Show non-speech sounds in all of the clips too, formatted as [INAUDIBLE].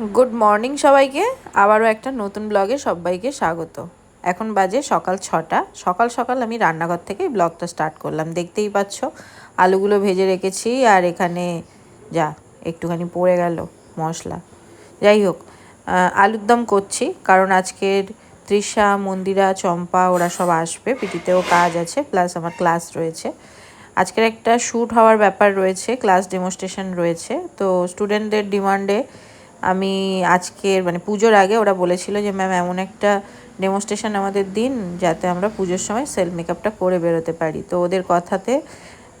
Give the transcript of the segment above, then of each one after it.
Good morning সবাইকে। আবারও একটা নতুন ব্লগে সবাইকে স্বাগত। এখন বাজে সকাল ছটা। সকাল সকাল আমি রান্নাঘর থেকে ব্লগটা স্টার্ট করলাম। দেখতেই পাচ্ছ, আলুগুলো ভেজে রেখেছি আর এখানে যা, একটুখানি পড়ে গেল মশলা। যাই হোক আলুর দম করছি কারণ আজকের তৃষা, মন্দিরা, চম্পা ওরা সব আসবে। পিটিতেও কাজ আছে প্লাস আমার ক্লাস রয়েছে। আজকের একটা শ্যুট হওয়ার ব্যাপার রয়েছে ক্লাস ডেমনস্ট্রেশন রয়েছে। তো স্টুডেন্টদের ডিমান্ডে আমি আজকের মানে পুজোর আগে ওরা বলেছিল যে, ম্যাম, এমন একটা ডেমনস্ট্রেশন আমাদের দিন যাতে আমরা পুজোর সময় সেলফ মেকআপটা করে বেরোতে পারি। তো ওদের কথাতে,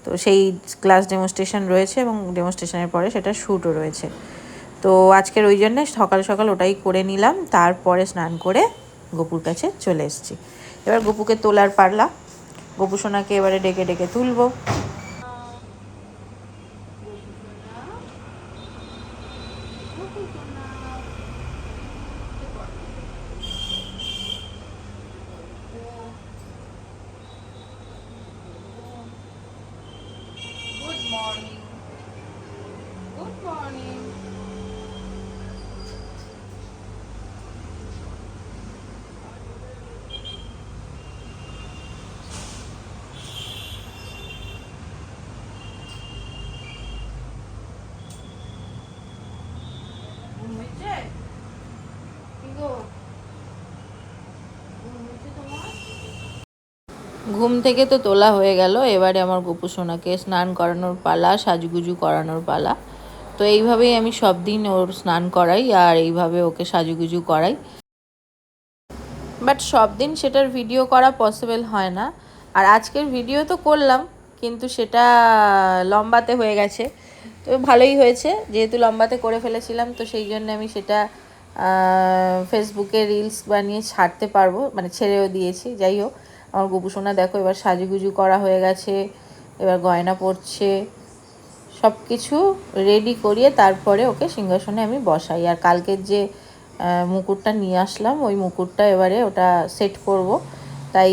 তো সেই ক্লাস ডেমনস্ট্রেশন রয়েছে এবং ডেমনস্ট্রেশনের পরে সেটা শ্যুটও রয়েছে। তো আজকের ওই জন্যে সকাল সকাল ওটাই করে নিলাম, তারপরে স্নান করে গপুর কাছে চলে এসেছি। এবার গপুকে তোলার পারলা গপু সোনাকে এবারে ডেকে ডেকে তুলবো Good morning. Good morning. ঘুম হয়েছে? কি গো? ঘুম হয়েছে তোমার? ঘুম থেকে তো তোলা হয়ে গেল, এবারে আমার গপু সোনাকে স্নান করানোর পালা, সাজুগুজু করানোর পালা। তো এইভাবেই আমি সব দিন ওর স্নান করাই আর এইভাবে ওকে সাজুগুজু করাই। বাট সব দিন সেটার ভিডিও করা পসিবল হয় না। আর আজকের ভিডিও তো করলাম, কিন্তু সেটা লম্বাতে হয়ে গেছে। তো ভালোই হয়েছে, যেহেতু লম্বাতে করে ফেলেছিলাম, তো সেই জন্য আমি সেটা ফেসবুকে রিলস বানিয়ে ছাড়তে পারব মানে ছেড়েও দিয়েছি, যাই হোক। আমার গোপুসোনা দেখো, এবার সাজুগুজু করা হয়ে গেছে, এবার গয়না পরছে। সব কিছু রেডি করিয়ে তারপরে ওকে সিংহাসনে আমি বসাই। আর কালকের যে মুকুটটা নিয়ে আসলাম, ওই মুকুটটা এবারে ওটা সেট করব। তাই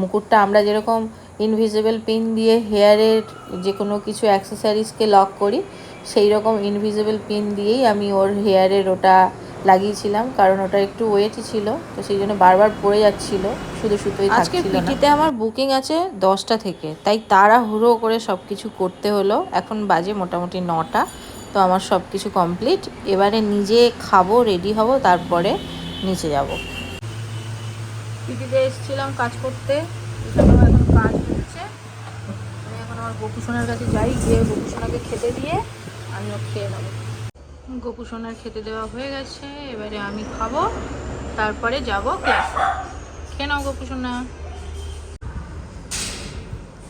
মুকুটটা আমরা যেরকম ইনভিজিবল পিন দিয়ে হেয়ারের যে কোনো কিছু অ্যাক্সেসরিজকে লক করি সেই রকম ইনভিজিবল পিন দিয়েই আমি ওর হেয়ারের ওটা লাগিয়েছিলাম কারণ ওটা একটু ওয়েটই ছিল তো সেই জন্য বারবার পড়ে যাচ্ছিল শুধু সুতোই আজকে পিটিতে আমার বুকিং আছে দশটা থেকে তাই তাড়াহুড়ো করে সব কিছু করতে হলো। এখন বাজে মোটামুটি নটা তো আমার সব কিছু কমপ্লিট এবারে নিজে খাব রেডি হব তারপরে নিচে যাব। পিটিতে এসেছিলাম কাজ করতে এখন কাজ হচ্ছে। আমি এখন আমার গোপুসোনার কাছে যাই গিয়ে গোপুসোনাকে খেতে দিয়ে আমিও খেয়ে নেব। গোপুসোনার খেতে দেওয়া হয়ে গেছে, এবারে আমি খাব, তারপরে যাব ক্লাস খেয়ে নাও গোপুসোনা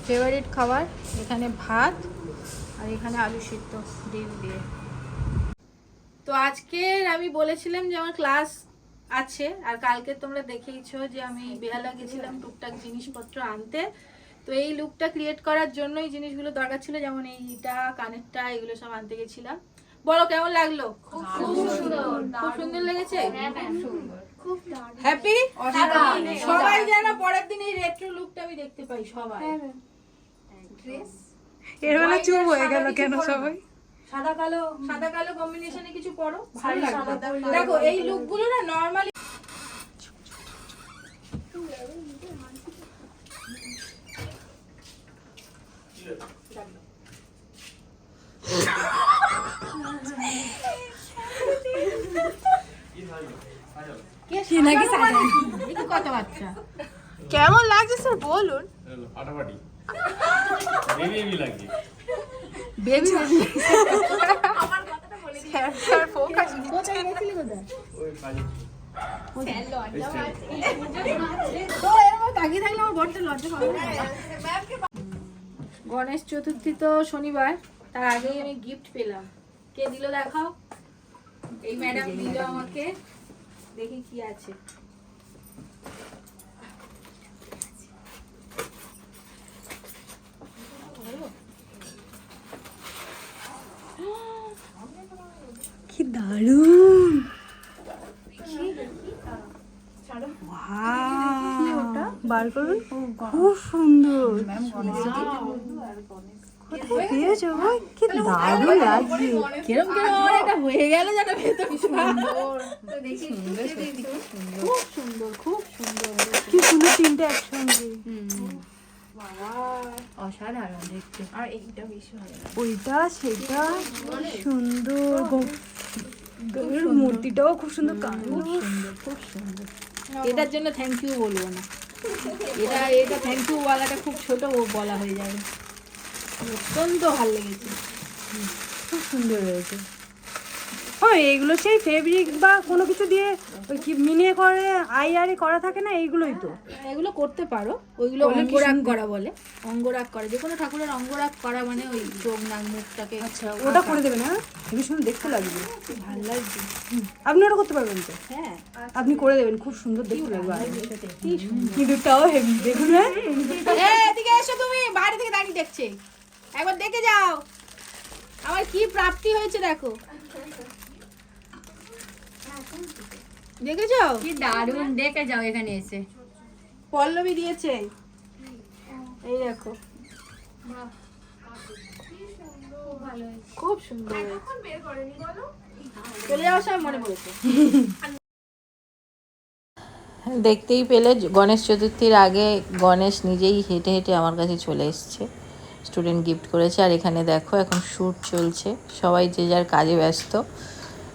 ফেভারিট খাবার? এখানে ভাত আর এখানে আলু সিদ্ধ, ডিম দিয়ে। তো আজকের আমি বলেছিলাম যে আমার ক্লাস আছে, আর কালকে তোমরা দেখেইছো যে আমি বেহালা গেছিলাম টুকটাক জিনিসপত্র আনতে। তো এই লুকটা ক্রিয়েট করার জন্যই জিনিসগুলো দরকার ছিল, যেমন এইটা, কানেরটা, এগুলো সব আনতে গেছিলাম। বলো কেমন লাগল? খুব সুন্দর খুব সুন্দর লেগেছে? হ্যাপি সবাই যেন পরের দিন এই রেট্রো লুকটা আমি দেখতে পাই সবাই। এর বেলা চুপ হয়ে গেল কেন সবাই? সাদা কালো সাদা কালো কম্বিনেশনে কিছু পরো? ভালো লাগবে। দেখো এই লুকগুলো না নরমালি কি নাকি কত বাচ্চা কেমন লাগছে স্যার? বলুন। ফাটাফাটি। বেবি বেবি লাগছে বেবি স্যার ফোকাস ওই কাজে গণেশ চতুর্থী তো শনিবার তার আগেই আমি গিফট পেলাম। কে দিল দেখাও? এই ম্যাডাম দিল আমাকে। দেখি কি আছে কি দারুণ বার করুন খুব সুন্দর পেয়েছ গো? কি দারুণ লাগছে। কিরম কিরম আমার একটা হয়ে গেল যেন ভেতর কি সুন্দর। তিনটে একসঙ্গে। অসাধারণ দেখতে। আর এইটা বেশি ভালো ওইটা সেটা সুন্দর মূর্তিটাও খুব সুন্দর কালো। এটার জন্য থ্যাংক ইউ বলব না। এটা এটা থ্যাংক ইউ বলাটা খুব ছোট ও বলা হয়ে যাবে। অত্যন্ত ভালো লেগেছে। খুব সুন্দর হয়েছে। এইগুলো সেই ফেব্রিক বা কোনো কিছু দিয়ে ওই কি মিনিয়ে করে আই আরে করা থাকে না এইগুলোই তো। এগুলো করতে পারো ওইগুলো অঙ্গরাগ করা বলে অঙ্গরাগ করা। যে কোনো ঠাকুরের অঙ্গরাগ করা মানে ওই চোখ নাক মুখটাকে আচ্ছা ওটা করে দেবেন হ্যাঁ? হেবি সুন্দর দেখতে লাগবে। ভালো লাগছে। আপনি ওটা করতে পারবেন তো? হ্যাঁ। আপনি করে দেবেন খুব সুন্দর দেখতে লাগবে আর। ইঁদুরটাও হেভি দেখুন হ্যাঁ? এদিকে এসো তুমি বাইরে থেকে দাঁড়িয়ে দেখছে। একবার দেখে যাও। আমার কি প্রাপ্তি হয়েছে দেখো। দেখেছ? কি দারুণ। দেখে যাও এখানে এসে। পল্লবী দিয়েছে। এই দেখো। খুব সুন্দর হয়েছে। চলে যাওয়ার সময় মনে পড়েছে। দেখতেই পেলে গণেশ চতুর্থীর আগে গণেশ নিজেই হেঁটে হেঁটে আমার কাছে চলে এসছে। স্টুডেন্ট গিফট করেছে। আর এখানে দেখো, এখন শ্যুট চলছে। সবাই যে যার কাজে ব্যস্ত।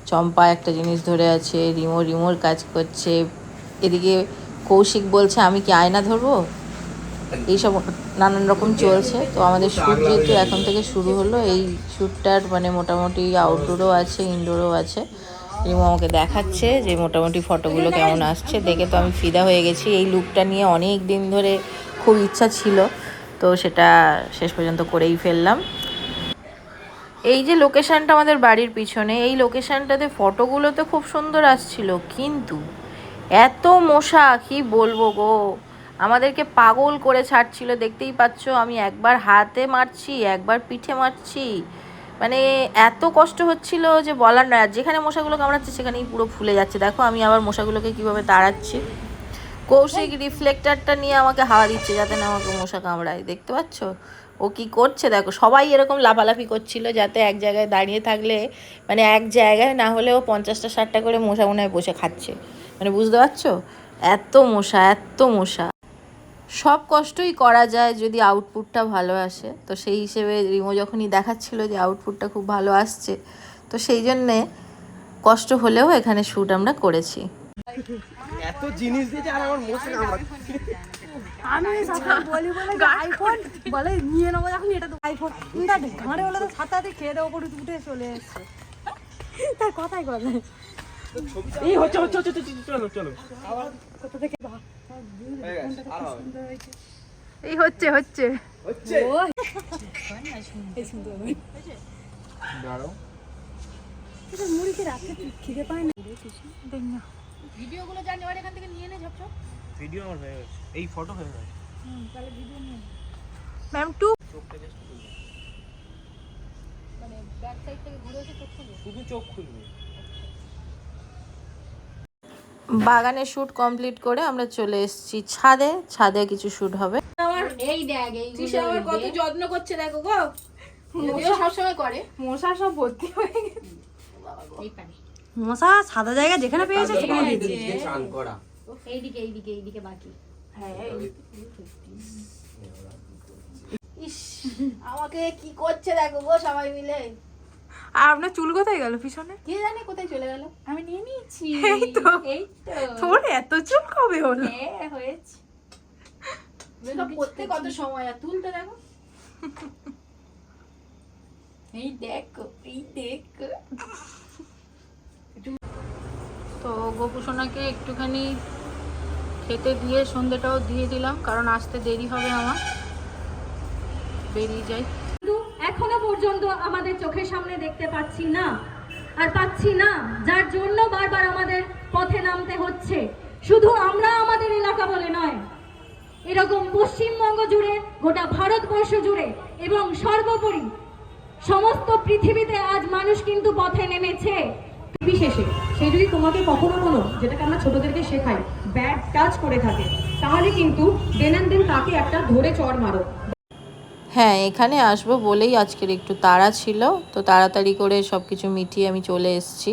চম্পা একটা জিনিস ধরে আছে, রিমো, রিমোর কাজ করছে। এদিকে কৌশিক বলছে, আমি কি আয়না ধরবো? এইসব নানান রকম চলছে। তো আমাদের শ্যুট যেহেতু এখন থেকে শুরু হলো, এই শ্যুটটার মানে মোটামুটি আউটডোরও আছে ইনডোরও আছে। রিমো আমাকে দেখাচ্ছে যে মোটামুটি ফটোগুলো কেমন আসছে। দেখে তো আমি ফিদা হয়ে গেছি। এই লুকটা নিয়ে অনেক দিন ধরে খুব ইচ্ছা ছিল। তো সেটা শেষ পর্যন্ত করেই ফেললাম। এই যে লোকেশনটা আমাদের বাড়ির পিছনে, এই লোকেশানটাতে ফটোগুলো তো খুব সুন্দর আসছিল, কিন্তু এত মশা, কি বলব গো? আমাদেরকে পাগল করে ছাড়ছিল, দেখতেই পাচ্ছ, আমি একবার হাতে মারছি, একবার পিঠে মারছি। মানে এত কষ্ট হচ্ছিল যে বলার আর যেখানে মশাগুলো কামড়াচ্ছে সেখানেই পুরো ফুলে যাচ্ছে। দেখো, আমি আবার মশাগুলোকে কীভাবে তাড়াচ্ছি। কৌশিক রিফ্লেক্টারটা নিয়ে আমাকে হাওয়া দিচ্ছে যাতে না আমাকে মশা কামড়ায়, দেখতে পাচ্ছ? ও কি করছে দেখো, সবাই এরকম লাফালাফি করছিল যাতে এক জায়গায় দাঁড়িয়ে থাকলে মানে এক জায়গায় না হলেও পঞ্চাশটা ষাটটা করে মশা মনে হয় বসে খাচ্ছে। মানে বুঝতে পারছ? এত মশা এত মশা। সব কষ্টই করা যায় যদি আউটপুটটা ভালো আসে। তো সেই হিসেবে রিমো যখনই দেখাচ্ছিল যে আউটপুটটা খুব ভালো আসছে, তো সেই জন্যে কষ্ট হলেও এখানে শ্যুট আমরা করেছি। এত জিনিস দিয়েছে আর আমার মশা কামড়াচ্ছে। আমি সকালে বলি বলে আইফোন বলে নিয়ে নেব যখন এটা তো আইফোন দেখ ঘাড়ে বলে তো সাথে সাথে খেয়ে দেবো করে উঠে চলে এসছে। তার কথাই কথা এই হচ্ছে হচ্ছে হচ্ছে চলো চলো। কোথা থেকে এই হচ্ছে হচ্ছে। হচ্ছে। দাঁড়াও। এটা মুড়িকে রাখতে খিদে পায় না। দেখ না। ভিডিওগুলো যা নেওয়ার এখান থেকে নিয়ে নে ঝপঝপ। ভিডিও আমার হয়ে গেছে। এই ফটো হয়ে গেছে। হুম তাহলে ভিডিও নিয়ে ম্যাম টু মানে ব্যাক সাইড থেকে ঘুরে এসে চোখ খুলবে? শুধু চোখ খুলবে। বাগানে শ্যুট কমপ্লিট করে আমরা চলে এসেছি ছাদে। ছাদে কিছু শ্যুট হবে। আমার এই দেখ এই তৃষা আমার কত যত্ন করছে দেখো গো। যদিও সবসময় করে। মশা সব ভর্তি হয়ে গেছে। এই পারে মশা সাদা জায়গা যেখানে পেয়েছে সেখানে দিয়ে দিয়েছে। চান করা। এইদিকে এইদিকে এইদিকে বাকি। ইস আমাকে কি করছে দেখো গো সবাই মিলে? আর আপনার চুল কোথায় গেল পিছনে? কে জানে কোথায় চলে গেল? আমি নিয়ে নিয়েছি। [LAUGHS] এই তো। এই তো। তোর এত চুল কবে হলো? হ্যাঁ হয়েছে। মেকআপ করতে কত সময় আর তুলতে দেখো। [LAUGHS] এই দেখো এই দেখো। গোপুসোনাকে একটুখানি খেতে দিয়ে সন্ধেটাও দিয়ে দিলাম, কারণ আসতে দেরি হবে আমার। বেরিয়ে যাই। এখনও পর্যন্ত আমাদের চোখের সামনে দেখতে পাচ্ছি না, আর পাচ্ছি না, যার জন্য বারবার আমাদের পথে নামতে হচ্ছে। শুধু আমরা আমাদের এলাকা বলে নয়, এরকম পশ্চিমবঙ্গ জুড়ে, গোটা ভারতবর্ষ জুড়ে, এবং সর্বোপরি সমস্ত পৃথিবীতে আজ মানুষ কিন্তু পথে নেমেছে। বিশেষে সে যদি তোমাকে কখনো কোনো যেটাকে আমরা ছোটদেরকে শেখাই ব্যাড টাচ করে থাকে তাহলে কিন্তু দেন দিন তাকে একটা ধরে চড় মারো। হ্যাঁ এখানে আসব বলেই আজকের একটু তাড়া ছিল তো তাড়াতাড়ি করে সব কিছু মিটিয়ে আমি চলে এসেছি।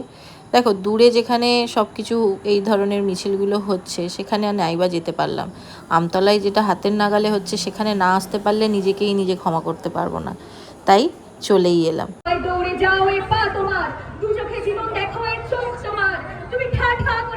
দেখো দূরে যেখানে সব কিছু এই ধরনের মিছিলগুলো হচ্ছে সেখানে আর নাইবা যেতে পারলাম। আমতলায় যেটা হাতের নাগালে হচ্ছে সেখানে না আসতে পারলে নিজেকেই নিজে ক্ষমা করতে পারব না। তাই চলেই এলাম। দৌড়ে যাও পা তোমার দু চোখে জীবন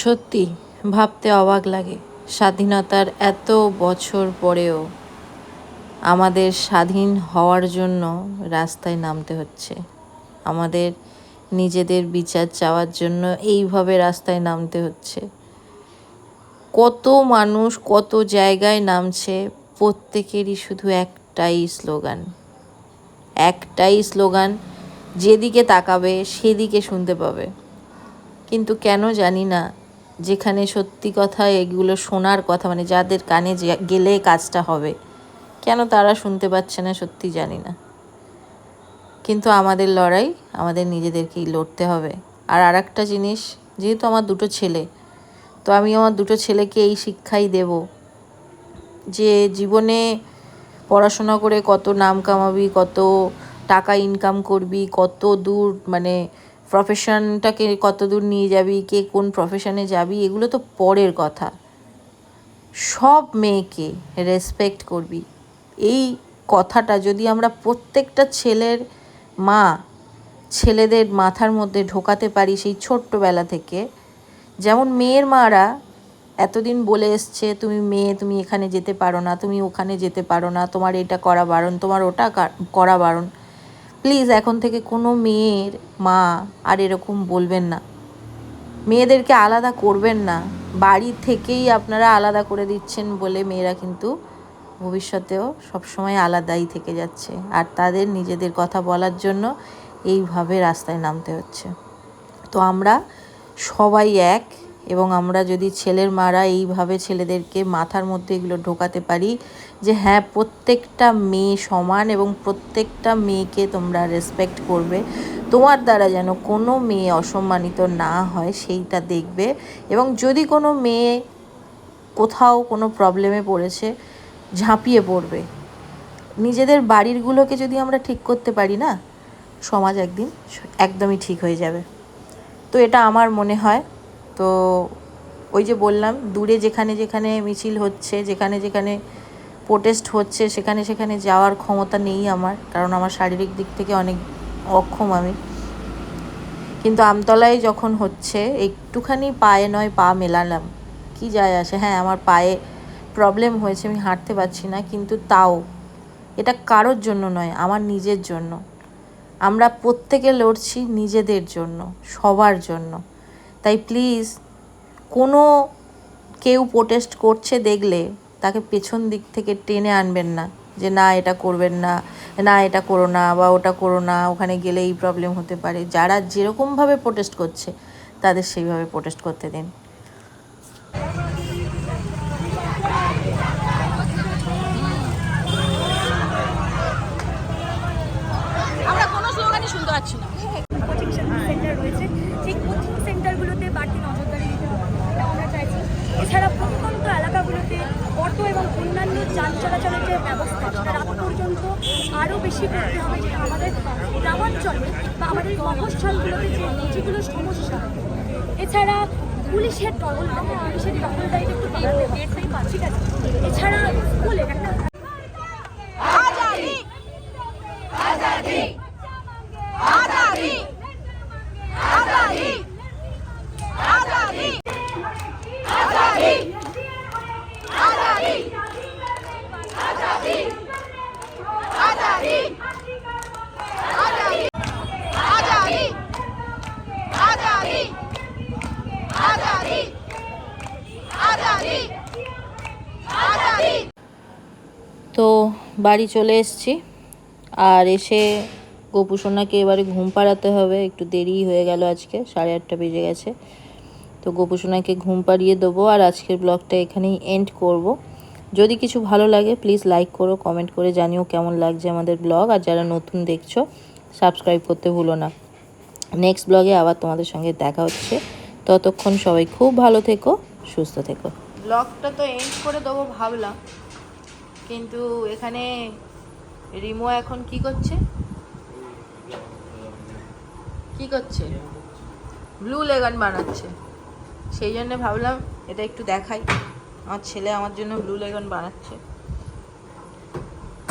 সত্যি ভাবতে অবাক লাগে স্বাধীনতার এত বছর পরেও। আমাদের স্বাধীন হওয়ার জন্য রাস্তায় নামতে হচ্ছে। আমাদের নিজেদের বিচার চাওয়ার জন্য এইভাবে রাস্তায় নামতে হচ্ছে। কত মানুষ কত জায়গায় নামছে, প্রত্যেকেরই শুধু একটাই স্লোগান। একটাই স্লোগান, যেদিকে তাকাবে সেদিকে শুনতে পাবে। কিন্তু কেন জানি না যেখানে সত্যি কথা এগুলো শোনার কথা মানে যাদের কানে গেলে কাজটা হবে, কেন তারা শুনতে পাচ্ছে না সত্যি জানি না। কিন্তু আমাদের লড়াই, আমাদের নিজেদেরকেই লড়তে হবে। আর আর একটা জিনিস, যেহেতু আমার দুটো ছেলে, তো আমি আমার দুটো ছেলেকে এই শিক্ষাই দেব যে জীবনে পড়াশোনা করে কত নাম কামাবি, কত টাকা ইনকাম করবি, কত দূর মানে প্রফেশনটাকে কত দূর নিয়ে যাবি, কে কোন প্রফেশনে যাবি, এগুলো তো পরের কথা। সব মেয়েকে রেসপেক্ট করবি। এই কথাটা যদি আমরা প্রত্যেকটা ছেলের মা ছেলেদের মাথার মধ্যে ঢোকাতে পারি সেই ছোট্টবেলা থেকে, যেমন মেয়ের মারা এতদিন বলে এসছে, তুমি মেয়ে, তুমি এখানে যেতে পারো না, তুমি ওখানে যেতে পারো না, তোমার এটা করা বারণ, তোমার ওটা করা বারণ। প্লিজ এখন থেকে কোনো মেয়ের মা আর এরকম বলবেন না। মেয়েদেরকে আলাদা করবেন না। বাড়ি থেকেই আপনারা আলাদা করে দিচ্ছেন বলে মেয়েরা কিন্তু ভবিষ্যতেও সবসময় আলাদাই থেকে যাচ্ছে। আর তাদের নিজেদের কথা বলার জন্য এইভাবে রাস্তায় নামতে হচ্ছে। তো আমরা সবাই এক এবং আমরা যদি ছেলের মারা এইভাবে ছেলেদেরকে মাথার মধ্যে এগুলো ঢোকাতে পারি যে হ্যাঁ প্রত্যেকটা মেয়ে সমান এবং প্রত্যেকটা মেয়েকে তোমরা রেসপেক্ট করবে। তোমার দ্বারা যেন কোনো মেয়ে অসম্মানিত না হয়, সেইটা দেখবে। এবং যদি কোনো মেয়ে কোথাও কোনো প্রবলেমে পড়েছে, ঝাঁপিয়ে পড়বে। নিজেদের বাড়িরগুলোকে যদি আমরা ঠিক করতে পারি না, সমাজ একদিন একদমই ঠিক হয়ে যাবে। তো এটা আমার মনে হয়। তো ওই যে বললাম, দূরে যেখানে যেখানে মিছিল হচ্ছে, যেখানে যেখানে প্রোটেস্ট হচ্ছে, সেখানে সেখানে যাওয়ার ক্ষমতা নেই আমার, কারণ আমার শারীরিক দিক থেকে অনেক অক্ষম আমি। কিন্তু আমতলায় যখন হচ্ছে, একটুখানি পায়ে নয়, পা মেলালাম। কি যায় আসে? হ্যাঁ আমার পায়ে প্রবলেম হয়েছে, আমি হাঁটতে পারছি না, কিন্তু তাও। এটা কারোর জন্য নয়, আমার নিজের জন্য। আমরা প্রত্যেকে লড়ছি নিজেদের জন্য, সবার জন্য। তাই প্লিজ কোনো কেউ প্রোটেস্ট করছে দেখলে, তাকে পেছন দিক থেকে টেনে আনবেন না, যে না, এটা করবেন না না, এটা করো না, বা ওটা করো না, ওখানে গেলে এই প্রবলেম হতে পারে। যারা যেরকমভাবে প্রোটেস্ট করছে, তাদের সেইভাবে প্রোটেস্ট করতে দিন আমরা কোনো স্লোগানই শুনতে পাচ্ছি না কোচিং সেন্টার রয়েছে সেই কোচিং সেন্টারগুলোতে বাড়তি নজরদারি দিতে হবে এটা আমরা চাইছি এছাড়া প্রত্যন্ত এলাকাগুলোতে অটো এবং অন্যান্য যান চলাচলের যে ব্যবস্থা সেটা রাত পর্যন্ত আরও বেশি করতে হবে যেটা আমাদের গ্রামাঞ্চলে বা আমাদের মফস্বলগুলোতে যে যেগুলো সমস্যা এছাড়া পুলিশের টহল পুলিশের টহলদারিটা একটু বাড়াতে বাড়ি চলে এসেছি। আর এসে গোপুসোনাকে এবারে ঘুম পাড়াতে হবে। একটু দেরি হয়ে গেল আজকে, সাড়ে আটটা বেজে গেছে। তো গোপুসোনাকে ঘুম পাড়িয়ে দেবো আর আজকের ব্লগটা এখানেই এন্ড করব। যদি কিছু ভালো লাগে প্লিজ লাইক করো কমেন্ট করে জানিও কেমন লাগছে আমাদের ব্লগ। আর যারা নতুন দেখছ সাবস্ক্রাইব করতে ভুলো না। নেক্সট ব্লগে আবার তোমাদের সঙ্গে দেখা হচ্ছে। ততক্ষণ সবাই খুব ভালো থেকো, সুস্থ থেকো। ব্লগটা তো এন্ড করে দেবো ভাবলাম। কিন্তু এখানে রিমো এখন কি করছে? কি করছে? ব্লু লেগান বানাচ্ছে। সেই জন্য ভাবলাম এটা একটু দেখাই। আমার ছেলে আমার জন্য ব্লু লেগান বানাচ্ছে।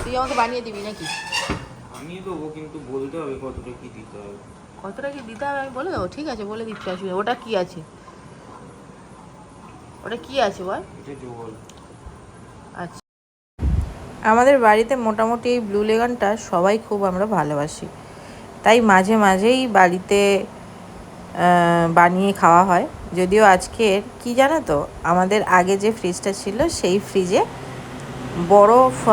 তুই আমাকে বানিয়ে দিবি নাকি? আমি দেবো কিন্তু বলতে হবে কতটা কি দিতে হবে। কতটা কি দিতে হবে আমি বলে দেবো। ঠিক আছে বলে দিচ্ছি অসুবিধা ওটা কি আছে? ওটা কি আছে বল? এটা জল আমাদের বাড়িতে মোটামুটি এই ব্লু লেগানটা সবাই খুব আমরা ভালোবাসি। তাই মাঝে মাঝেই বাড়িতে বানিয়ে খাওয়া হয়। যদিও আজকের কি জানো তো, আমাদের আগে যে ফ্রিজটা ছিল, সেই ফ্রিজে বরফ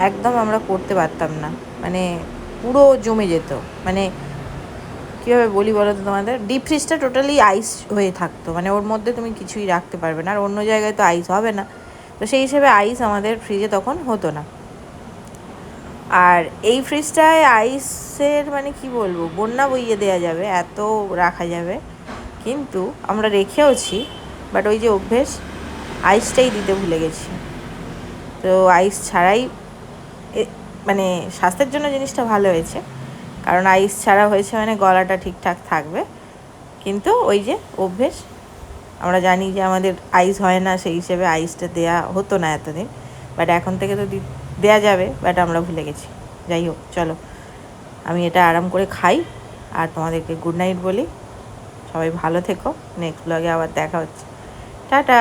একদম আমরা করতে পারতাম না। মানে পুরো জমে যেত। মানে কীভাবে বলি বলো তো তোমাদের? ডিপ ফ্রিজটা টোটালি আইস হয়ে থাকতো। মানে ওর মধ্যে তুমি কিছুই রাখতে পারবে না। আর অন্য জায়গায় তো আইস হবে না। তো সেই হিসেবে আইস আমাদের ফ্রিজে তখন হতো না। আর এই ফ্রিজটায় আইসের মানে কি বলব, বন্যা বইয়ে দেওয়া যাবে, এত রাখা যাবে। কিন্তু আমরা রেখেওছি বাট ওই যে অভ্যেস আইসটাই দিতে ভুলে গেছি। তো আইস ছাড়াই মানে স্বাস্থ্যের জন্য জিনিসটা ভালো হয়েছে, কারণ আইস ছাড়া হয়েছে মানে গলাটা ঠিকঠাক থাকবে। কিন্তু ওই যে অভ্যেস আমরা জানি যে আমাদের আইস হয় না, সেই হিসেবে আইসটা দেয়া হতো না এতদিন বাট এখন থেকে তো দেয়া যাবে বাট আমরা ভুলে গেছি। যাই হোক, চলো। আমি এটা আরাম করে খাই, আর তোমাদেরকে গুড নাইট বলি। সবাই ভালো থেকো। নেক্সট ব্লগে আবার দেখা হচ্ছে। টাটা!